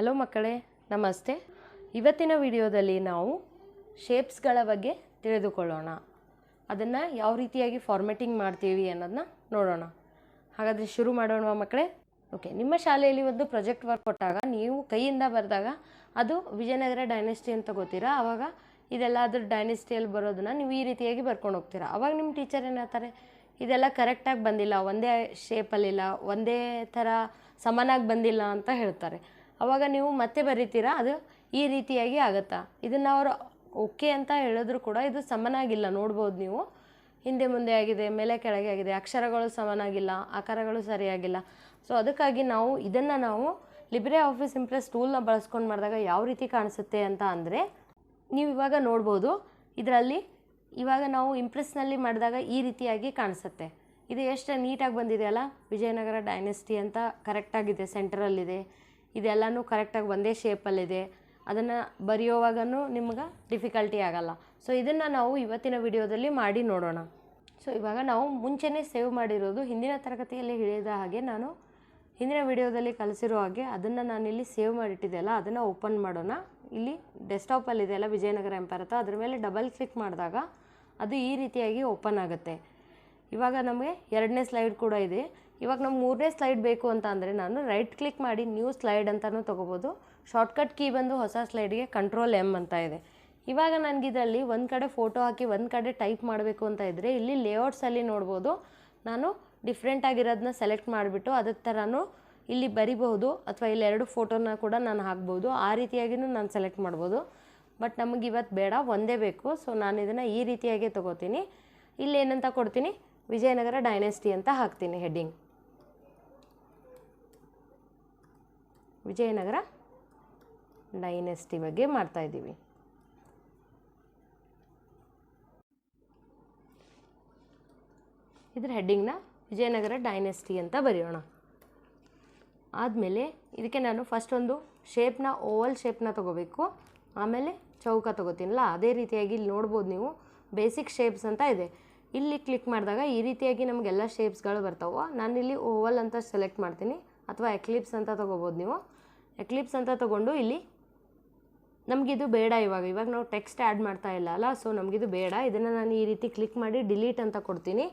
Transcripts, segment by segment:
Hello ಮಕ್ಕಳೇ, ನಮಸ್ತೆ. ಇವತ್ತಿನ ವಿಡಿಯೋದಲ್ಲಿ ನಾವು ಶೇಪ್ಸ್ಗಳ ಬಗ್ಗೆ ತಿಳಿದುಕೊಳ್ಳೋಣ. ಅದನ್ನು ಯಾವ ರೀತಿಯಾಗಿ ಫಾರ್ಮೆಟಿಂಗ್ ಮಾಡ್ತೀವಿ ಅನ್ನೋದನ್ನ ನೋಡೋಣ. ಹಾಗಾದರೆ ಶುರು ಮಾಡೋಣ ಮಕ್ಕಳೇ. ಓಕೆ ನಿಮ್ಮ ಶಾಲೆಯಲ್ಲಿ ಒಂದು ಪ್ರಾಜೆಕ್ಟ್ ವರ್ಕ್ ಕೊಟ್ಟಾಗ, ನೀವು ಕೈಯಿಂದ ಬರೆದಾಗ ಅದು ವಿಜಯನಗರ ಡೈನೆಸ್ಟಿ ಅಂತ ಗೊತ್ತೀರಾ? ಆವಾಗ ಇದೆಲ್ಲ ಅದ್ರ ಡೈನೆಸ್ಟಿಯಲ್ಲಿ ಬರೋದನ್ನ ನೀವು ಈ ರೀತಿಯಾಗಿ ಬರ್ಕೊಂಡು ಹೋಗ್ತೀರಾ. ಅವಾಗ ನಿಮ್ಮ ಟೀಚರ್ ಏನಾಗ್ತಾರೆ ಇದೆಲ್ಲ ಕರೆಕ್ಟಾಗಿ ಬಂದಿಲ್ಲ, ಒಂದೇ ಶೇಪಲ್ಲಿಲ್ಲ ಒಂದೇ ಥರ ಸಮನಾಗಿ ಬಂದಿಲ್ಲ ಅಂತ ಹೇಳ್ತಾರೆ. ಅವಾಗ ನೀವು ಮತ್ತೆ ಬರೀತೀರಾ? ಅದು ಈ ರೀತಿಯಾಗಿ ಆಗುತ್ತಾ? ಇದನ್ನು ಅವರು ಓಕೆ ಅಂತ ಹೇಳಿದ್ರು ಕೂಡ ಇದು ಸಮನಾಗಿಲ್ಲ, ನೋಡ್ಬೋದು ನೀವು. ಹಿಂದೆ ಮುಂದೆ ಆಗಿದೆ, ಮೇಲೆ ಕೆಳಗೆ ಆಗಿದೆ, ಅಕ್ಷರಗಳು ಸಮನಾಗಿಲ್ಲ, ಆಕಾರಗಳು ಸರಿಯಾಗಿಲ್ಲ. ಸೊ ಅದಕ್ಕಾಗಿ ನಾವು ಇದನ್ನು ನಾವು ಲಿಬ್ರೆ ಆಫೀಸ್ ಇಂಪ್ರೆಸ್ ಟೂಲ್ನ ಬಳಸ್ಕೊಂಡು ಮಾಡಿದಾಗ ಯಾವ ರೀತಿ ಕಾಣಿಸುತ್ತೆ ಅಂತ ಅಂದರೆ, ನೀವು ಇವಾಗ ನೋಡ್ಬೋದು, ಇದರಲ್ಲಿ ಇವಾಗ ನಾವು ಇಂಪ್ರೆಸ್ನಲ್ಲಿ ಮಾಡಿದಾಗ ಈ ರೀತಿಯಾಗಿ ಕಾಣಿಸುತ್ತೆ. ಇದು ಎಷ್ಟು ನೀಟಾಗಿ ಬಂದಿದೆ ಅಲ್ಲ? ವಿಜಯನಗರ ಡೈನೆಸ್ಟಿ ಅಂತ ಕರೆಕ್ಟಾಗಿದೆ ಸೆಂಟ್ರಲ್ಲಿದೆ ಇದೆಲ್ಲನೂ ಕರೆಕ್ಟಾಗಿ ಒಂದೇ ಶೇಪಲ್ಲಿದೆ ಅದನ್ನು ಬರೆಯೋವಾಗೂ ನಿಮ್ಗೆ ಡಿಫಿಕಲ್ಟಿ ಆಗಲ್ಲ. ಸೊ ಇದನ್ನು ನಾವು ಇವತ್ತಿನ ವಿಡಿಯೋದಲ್ಲಿ ಮಾಡಿ ನೋಡೋಣ. ಸೊ ಇವಾಗ ನಾವು ಮುಂಚೆನೇ ಸೇವ್ ಮಾಡಿರೋದು ಹಿಂದಿನ ತರಗತಿಯಲ್ಲಿ ಹೇಳಿದ ಹಾಗೆ ನಾನು ಹಿಂದಿನ ವಿಡಿಯೋದಲ್ಲಿ ಕಲಿಸಿರೋ ಹಾಗೆ ಅದನ್ನು ನಾನಿಲ್ಲಿ ಸೇವ್ ಮಾಡಿಟ್ಟಿದ್ದೆಲ್ಲ ಅದನ್ನು ಓಪನ್ ಮಾಡೋಣ. ಇಲ್ಲಿ ಡೆಸ್ಕ್ಟಾಪಲ್ಲಿ ಇದೆಯಲ್ಲ ವಿಜಯನಗರ ಎಂಪೈರ್ ಅದ್ರ ಮೇಲೆ ಡಬಲ್ ಕ್ಲಿಕ್ ಮಾಡಿದಾಗ ಅದು ಈ ರೀತಿಯಾಗಿ ಓಪನ್ ಆಗುತ್ತೆ. ಇವಾಗ ನಮಗೆ ಎರಡನೇ ಸ್ಲೈಡ್ ಕೂಡ ಇದೆ. ಇವಾಗ ನಮ್ಮ ಮೂರನೇ ಸ್ಲೈಡ್ ಬೇಕು ಅಂತ ಅಂದರೆ ನಾನು ರೈಟ್ ಕ್ಲಿಕ್ ಮಾಡಿ ನ್ಯೂ ಸ್ಲೈಡ್ ಅಂತಲೂ ತೊಗೋಬೋದು. ಶಾರ್ಟ್ಕಟ್ ಕೀ ಬಂದು ಹೊಸ ಸ್ಲೈಡ್ಗೆ ಕಂಟ್ರೋಲ್ ಎಂ ಅಂತ ಇದೆ. ಇವಾಗ ನನಗೆ ಇದರಲ್ಲಿ ಒಂದು ಕಡೆ ಫೋಟೋ ಹಾಕಿ ಒಂದು ಕಡೆ ಟೈಪ್ ಮಾಡಬೇಕು ಅಂತ ಇದ್ದರೆ ಇಲ್ಲಿ ಲೇಔಟ್ಸಲ್ಲಿ ನೋಡ್ಬೋದು. ನಾನು ಡಿಫ್ರೆಂಟ್ ಆಗಿರೋದನ್ನ ಸೆಲೆಕ್ಟ್ ಮಾಡಿಬಿಟ್ಟು ಅದರ ಥರನೂ ಇಲ್ಲಿ ಬರಿಬಹುದು ಅಥವಾ ಇಲ್ಲಿ ಎರಡು ಫೋಟೋನ ಕೂಡ ನಾನು ಹಾಕ್ಬೋದು. ಆ ರೀತಿಯಾಗಿಯೂ ನಾನು ಸೆಲೆಕ್ಟ್ ಮಾಡ್ಬೋದು. ಬಟ್ ನಮಗೆ ಇವತ್ತು ಬೇಡ, ಒಂದೇ ಬೇಕು. ಸೊ ನಾನು ಇದನ್ನು ಈ ರೀತಿಯಾಗಿ ತೊಗೋತೀನಿ. ಏನಂತ ಕೊಡ್ತೀನಿ? ವಿಜಯನಗರ ಡೈನೆಸ್ಟಿ ಅಂತ ಹಾಕ್ತೀನಿ ಹೆಡ್ಡಿಂಗ್ ವಿಜಯನಗರ ಡೈನೆಸ್ಟಿ ಬಗ್ಗೆ ಮಾಡ್ತಾ ಇದರ ಹೆಡ್ಡಿಂಗ್ನ ವಿಜಯನಗರ ಡೈನೆಸ್ಟಿ ಅಂತ ಬರೆಯೋಣ. ಆದಮೇಲೆ ಇದಕ್ಕೆ ನಾನು ಫಸ್ಟ್ ಒಂದು ಶೇಪ್ನ ಓವಲ್ ಶೇಪ್ನ ತೊಗೋಬೇಕು. ಆಮೇಲೆ ಚೌಕ ತೊಗೋತೀನಲ್ಲ, ಅದೇ ರೀತಿಯಾಗಿ ಇಲ್ಲಿ ನೋಡ್ಬೋದು ನೀವು. ಬೇಸಿಕ್ ಶೇಪ್ಸ್ ಅಂತ ಇದೆ. ಇಲ್ಲಿ ಕ್ಲಿಕ್ ಮಾಡಿದಾಗ ಈ ರೀತಿಯಾಗಿ ನಮಗೆಲ್ಲ ಶೇಪ್ಸ್ಗಳು ನಾನು ನಾನಿಲ್ಲಿ ಓವಲ್ ಅಂತ ಸೆಲೆಕ್ಟ್ ಮಾಡ್ತೀನಿ, ಅಥವಾ ಎಕ್ಲಿಪ್ಸ್ ಅಂತ ತೊಗೋಬೋದು ನೀವು. ಎಕ್ಲಿಪ್ಸ್ ಅಂತ ತೊಗೊಂಡು ಇಲ್ಲಿ ನಮಗಿದು ಬೇಡ ಇವಾಗ. ಇವಾಗ ನಾವು ಟೆಕ್ಸ್ಟ್ ಆ್ಯಡ್ ಮಾಡ್ತಾ ಇಲ್ಲ ಅಲ್ಲ ಸೊ ನಮಗಿದು ಬೇಡ. ಇದನ್ನು ನಾನು ಈ ರೀತಿ ಕ್ಲಿಕ್ ಮಾಡಿ ಡಿಲೀಟ್ ಅಂತ ಕೊಡ್ತೀನಿ.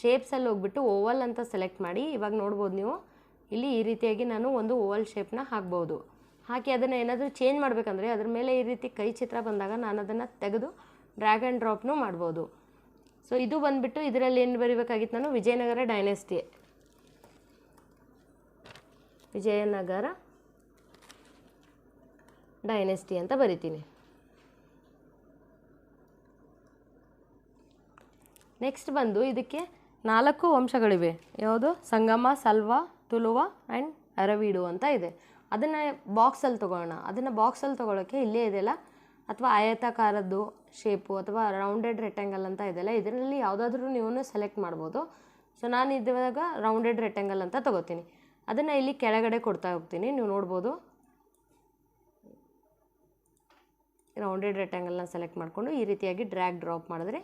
ಶೇಪ್ಸಲ್ಲಿ ಹೋಗ್ಬಿಟ್ಟು ಓವಲ್ ಅಂತ ಸೆಲೆಕ್ಟ್ ಮಾಡಿ. ಇವಾಗ ನೋಡ್ಬೋದು ನೀವು. ಇಲ್ಲಿ ಈ ರೀತಿಯಾಗಿ ನಾನು ಒಂದು ಓವಲ್ ಶೇಪ್ನ ಹಾಕ್ಬೋದು. ಹಾಕಿ ಅದನ್ನು ಏನಾದರೂ ಚೇಂಜ್ ಮಾಡಬೇಕಂದ್ರೆ ಅದ್ರ ಮೇಲೆ ಈ ರೀತಿ ಕೈ ಚಿತ್ರ ಬಂದಾಗ ನಾನು ಅದನ್ನು ತೆಗೆದು ಡ್ರ್ಯಾಗ್ ಆ್ಯಂಡ್ ಡ್ರಾಪ್ನು ಮಾಡ್ಬೋದು. ಸೊ ಇದು ಬಂದುಬಿಟ್ಟು ಇದರಲ್ಲಿ ಏನು ಬರೀಬೇಕಾಗಿತ್ತು ನಾನು? ವಿಜಯನಗರ ಡೈನೆಸ್ಟಿ ವಿಜಯನಗರ ಡೈನೆಸ್ಟಿ ಅಂತ ಬರಿತೀನಿ. ನೆಕ್ಸ್ಟ್ ಬಂದು ಇದಕ್ಕೆ ನಾಲ್ಕು ವಂಶಗಳಿವೆ. ಯಾವುದು? ಸಂಗಮ, ಸಲ್ವ, ತುಲುವ ಆ್ಯಂಡ್ ಅರವೀಡು ಅಂತ ಇದೆ. ಅದನ್ನು ಬಾಕ್ಸಲ್ಲಿ ತೊಗೊಳ್ಳೋಣ. ಅದನ್ನು ಬಾಕ್ಸಲ್ಲಿ ತೊಗೊಳಕ್ಕೆ ಇಲ್ಲೇ ಇದೆಯಲ್ಲ? ಅಥವಾ ಆಯತಾಕಾರದ್ದು ಶೇಪು ಅಥವಾ ರೌಂಡೆಡ್ ರೆಕ್ಟ್ಯಾಂಗಲ್ ಅಂತ ಇದೆಯಲ್ಲ? ಇದರಲ್ಲಿ ಯಾವುದಾದ್ರೂ ನೀವು ಸೆಲೆಕ್ಟ್ ಮಾಡ್ಬೋದು. ಸೊ ನಾನು ಇದ್ದಾಗ ರೌಂಡೆಡ್ ರೆಕ್ಟ್ಯಾಂಗಲ್ ಅಂತ ತೊಗೋತೀನಿ. ಅದನ್ನು ಇಲ್ಲಿ ಕೆಳಗಡೆ ಕೊಡ್ತಾ ಹೋಗ್ತೀನಿ. ನೀವು ನೋಡ್ಬೋದು. ರೌಂಡೆಡ್ ರೆಕ್ಟ್ಯಾಂಗಲ್ನ ಸೆಲೆಕ್ಟ್ ಮಾಡಿಕೊಂಡು ಈ ರೀತಿಯಾಗಿ ಡ್ರ್ಯಾಗ್ ಡ್ರಾಪ್ ಮಾಡಿದ್ರೆ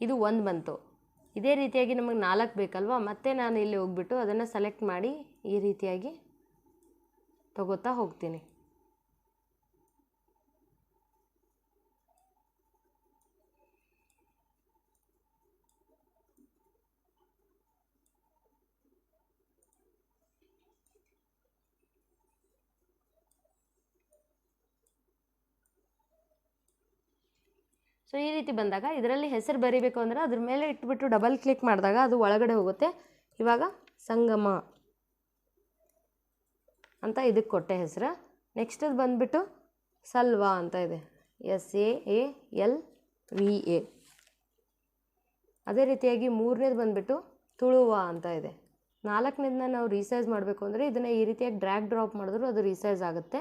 ಇದು ಒಂದು ಬಂತು. ಇದೇ ರೀತಿಯಾಗಿ ನಮಗೆ ನಾಲ್ಕು ಬೇಕಲ್ವಾ? ಮತ್ತೆ ನಾನು ಇಲ್ಲಿ ಹೋಗ್ಬಿಟ್ಟು ಅದನ್ನು ಸೆಲೆಕ್ಟ್ ಮಾಡಿ ಈ ರೀತಿಯಾಗಿ ತಗೋತಾ ಹೋಗ್ತೀನಿ. ಸೊ ಈ ರೀತಿ ಬಂದಾಗ ಇದರಲ್ಲಿ ಹೆಸರು ಬರೀಬೇಕು ಅಂದರೆ ಅದ್ರ ಮೇಲೆ ಇಟ್ಬಿಟ್ಟು ಡಬಲ್ ಕ್ಲಿಕ್ ಮಾಡಿದಾಗ ಅದು ಒಳಗಡೆ ಹೋಗುತ್ತೆ. ಇವಾಗ ಸಂಗಮ ಅಂತ ಇದಕ್ಕೆ ಕೊಟ್ಟೆ ಹೆಸರು. ನೆಕ್ಸ್ಟ್ ಅದು ಬಂದುಬಿಟ್ಟು ಸಲ್ವಾ ಅಂತ ಇದೆ. S A A L V A ಅದೇ ರೀತಿಯಾಗಿ ಮೂರನೇದು ಬಂದುಬಿಟ್ಟು ತುಳುವ ಅಂತ ಇದೆ. ನಾಲ್ಕನೇದನ್ನ ನಾವು ರೀಸೈಜ್ ಮಾಡಬೇಕು ಅಂದರೆ ಇದನ್ನು ಈ ರೀತಿಯಾಗಿ ಡ್ರ್ಯಾಗ್ ಡ್ರಾಪ್ ಮಾಡಿದ್ರು ಅದು ರೀಸೈಜ್ ಆಗುತ್ತೆ.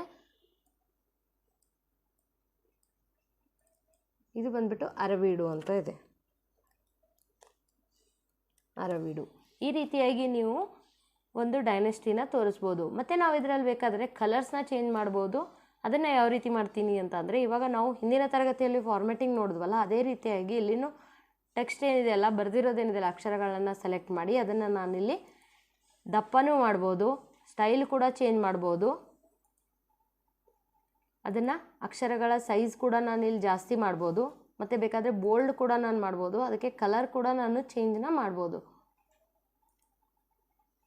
ಇದು ಬಂದ್ಬಿಟ್ಟು ಅರವೀಡು ಅಂತ ಇದೆ. ಅರವೀಡು. ಈ ರೀತಿಯಾಗಿ ನೀವು ಒಂದು ಡೈನೆಸ್ಟಿನ ತೋರಿಸ್ಬೋದು. ಮತ್ತು ನಾವು ಇದರಲ್ಲಿ ಬೇಕಾದರೆ ಕಲರ್ಸ್ನ ಚೇಂಜ್ ಮಾಡ್ಬೋದು. ಅದನ್ನು ಯಾವ ರೀತಿ ಮಾಡ್ತೀನಿ ಅಂತ ಅಂದರೆ, ಇವಾಗ ನಾವು ಹಿಂದಿನ ತರಗತಿಯಲ್ಲಿ ಫಾರ್ಮೆಟಿಂಗ್ ನೋಡಿದ್ವಲ್ಲ, ಅದೇ ರೀತಿಯಾಗಿ ಇಲ್ಲಿನೂ ಟೆಕ್ಸ್ಟ್ ಏನಿದೆಯಲ್ಲ ಬರೆದಿರೋದೇನಿದೆಯಲ್ಲ ಅಕ್ಷರಗಳನ್ನು ಸೆಲೆಕ್ಟ್ ಮಾಡಿ ಅದನ್ನು ನಾನಿಲ್ಲಿ ದಪ್ಪನೂ ಮಾಡ್ಬೋದು ಸ್ಟೈಲ್ ಕೂಡ ಚೇಂಜ್ ಮಾಡ್ಬೋದು. ಅದನ್ನು ಅಕ್ಷರಗಳ ಸೈಜ್ ಕೂಡ ನಾನು ಇಲ್ಲಿ ಜಾಸ್ತಿ ಮಾಡ್ಬೋದು. ಮತ್ತು ಬೇಕಾದರೆ ಬೋಲ್ಡ್ ಕೂಡ ನಾನು ಮಾಡ್ಬೋದು. ಅದಕ್ಕೆ ಕಲರ್ ಕೂಡ ನಾನು ಚೇಂಜ್ನ ಮಾಡ್ಬೋದು.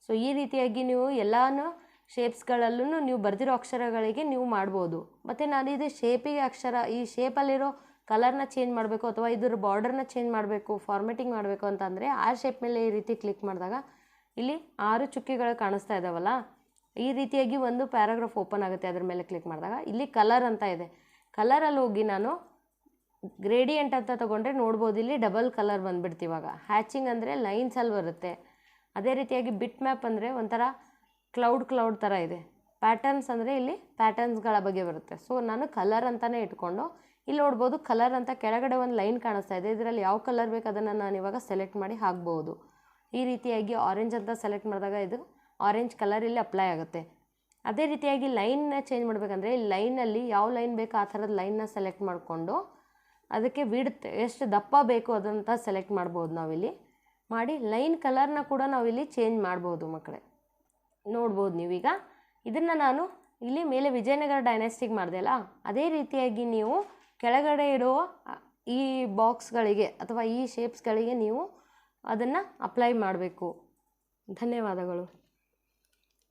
ಸೊ ಈ ರೀತಿಯಾಗಿ ನೀವು ಎಲ್ಲನೂ ಶೇಪ್ಸ್ಗಳಲ್ಲೂ ನೀವು ಬರೆದಿರೋ ಅಕ್ಷರಗಳಿಗೆ ನೀವು ಮಾಡ್ಬೋದು. ಮತ್ತು ನಾನು ಇದು ಶೇಪಿಗೆ ಅಕ್ಷರ, ಈ ಶೇಪಲ್ಲಿರೋ ಕಲರ್ನ ಚೇಂಜ್ ಮಾಡಬೇಕು ಅಥವಾ ಇದ್ರ ಬಾರ್ಡರ್ನ ಚೇಂಜ್ ಮಾಡಬೇಕು ಫಾರ್ಮೆಟಿಂಗ್ ಮಾಡಬೇಕು ಅಂತಂದರೆ ಆ ಶೇಪ್ ಮೇಲೆ ಈ ರೀತಿ ಕ್ಲಿಕ್ ಮಾಡಿದಾಗ ಇಲ್ಲಿ ಆರು ಚುಕ್ಕಿಗಳು ಕಾಣಿಸ್ತಾ ಇದ್ದಾವಲ್ಲ ಈ ರೀತಿಯಾಗಿ ಒಂದು ಪ್ಯಾರಾಗ್ರಾಫ್ ಓಪನ್ ಆಗುತ್ತೆ ಅದ್ರ ಮೇಲೆ ಕ್ಲಿಕ್ ಮಾಡಿದಾಗ. ಇಲ್ಲಿ ಕಲರ್ ಅಂತ ಇದೆ. ಕಲರಲ್ಲಿ ಹೋಗಿ ನಾನು ಗ್ರೇಡಿಯಂಟ್ ಅಂತ ತೊಗೊಂಡ್ರೆ ನೋಡ್ಬೋದು. ಇಲ್ಲಿ ಡಬಲ್ ಕಲರ್ ಬಂದ್ಬಿಡ್ತು ಇವಾಗ. ಹ್ಯಾಚಿಂಗ್ ಅಂದರೆ ಲೈನ್ಸಲ್ಲಿ ಬರುತ್ತೆ. ಅದೇ ರೀತಿಯಾಗಿ ಬಿಟ್ ಮ್ಯಾಪ್ ಅಂದರೆ ಒಂಥರ ಕ್ಲೌಡ್ ಕ್ಲೌಡ್ ಥರ ಇದೆ. ಪ್ಯಾಟರ್ನ್ಸ್ ಅಂದರೆ ಇಲ್ಲಿ ಪ್ಯಾಟರ್ನ್ಸ್ಗಳ ಬಗ್ಗೆ ಬರುತ್ತೆ. ಸೊ ನಾನು ಕಲರ್ ಅಂತಲೇ ಇಟ್ಕೊಂಡು ಇಲ್ಲಿ ನೋಡ್ಬೋದು ಕಲರ್ ಅಂತ ಕೆಳಗಡೆ ಒಂದು ಲೈನ್ ಕಾಣಿಸ್ತಾ ಇದೆ. ಇದರಲ್ಲಿ ಯಾವ ಕಲರ್ ಬೇಕು ಅದನ್ನು ನಾನು ಇವಾಗ ಸೆಲೆಕ್ಟ್ ಮಾಡಿ ಹಾಕ್ಬೋದು. ಈ ರೀತಿಯಾಗಿ ಆರೆಂಜ್ ಅಂತ ಸೆಲೆಕ್ಟ್ ಮಾಡಿದಾಗ ಇದು ಆರೆಂಜ್ ಕಲರ್ ಇಲ್ಲಿ ಅಪ್ಲೈ ಆಗುತ್ತೆ. ಅದೇ ರೀತಿಯಾಗಿ ಲೈನ್ನ ಚೇಂಜ್ ಮಾಡಬೇಕಂದ್ರೆ ಈ ಲೈನಲ್ಲಿ ಯಾವ ಲೈನ್ ಬೇಕೋ ಆ ಥರದ ಲೈನ್ನ ಸೆಲೆಕ್ಟ್ ಮಾಡಿಕೊಂಡು ಅದಕ್ಕೆ ವಿಡ್ತ್ ಎಷ್ಟು ದಪ್ಪ ಬೇಕು ಅದಂತ ಸೆಲೆಕ್ಟ್ ಮಾಡ್ಬೋದು ನಾವಿಲ್ಲಿ. ಮಾಡಿ ಲೈನ್ ಕಲರ್ನ ಕೂಡ ನಾವಿಲ್ಲಿ ಚೇಂಜ್ ಮಾಡ್ಬೋದು ಮಕ್ಕಳೇ. ನೋಡ್ಬೋದು ನೀವೀಗ. ಇದನ್ನು ನಾನು ಇಲ್ಲಿ ಮೇಲೆ ವಿಜಯನಗರ ಡೈನಾಸ್ಟಿಕ್ ಮಾಡಿದೆ ಅಲ್ಲ? ಅದೇ ರೀತಿಯಾಗಿ ನೀವು ಕೆಳಗಡೆ ಇರೋ ಈ ಬಾಕ್ಸ್ಗಳಿಗೆ ಅಥವಾ ಈ ಶೇಪ್ಸ್ಗಳಿಗೆ ನೀವು ಅದನ್ನು ಅಪ್ಲೈ ಮಾಡಬೇಕು. ಧನ್ಯವಾದಗಳು.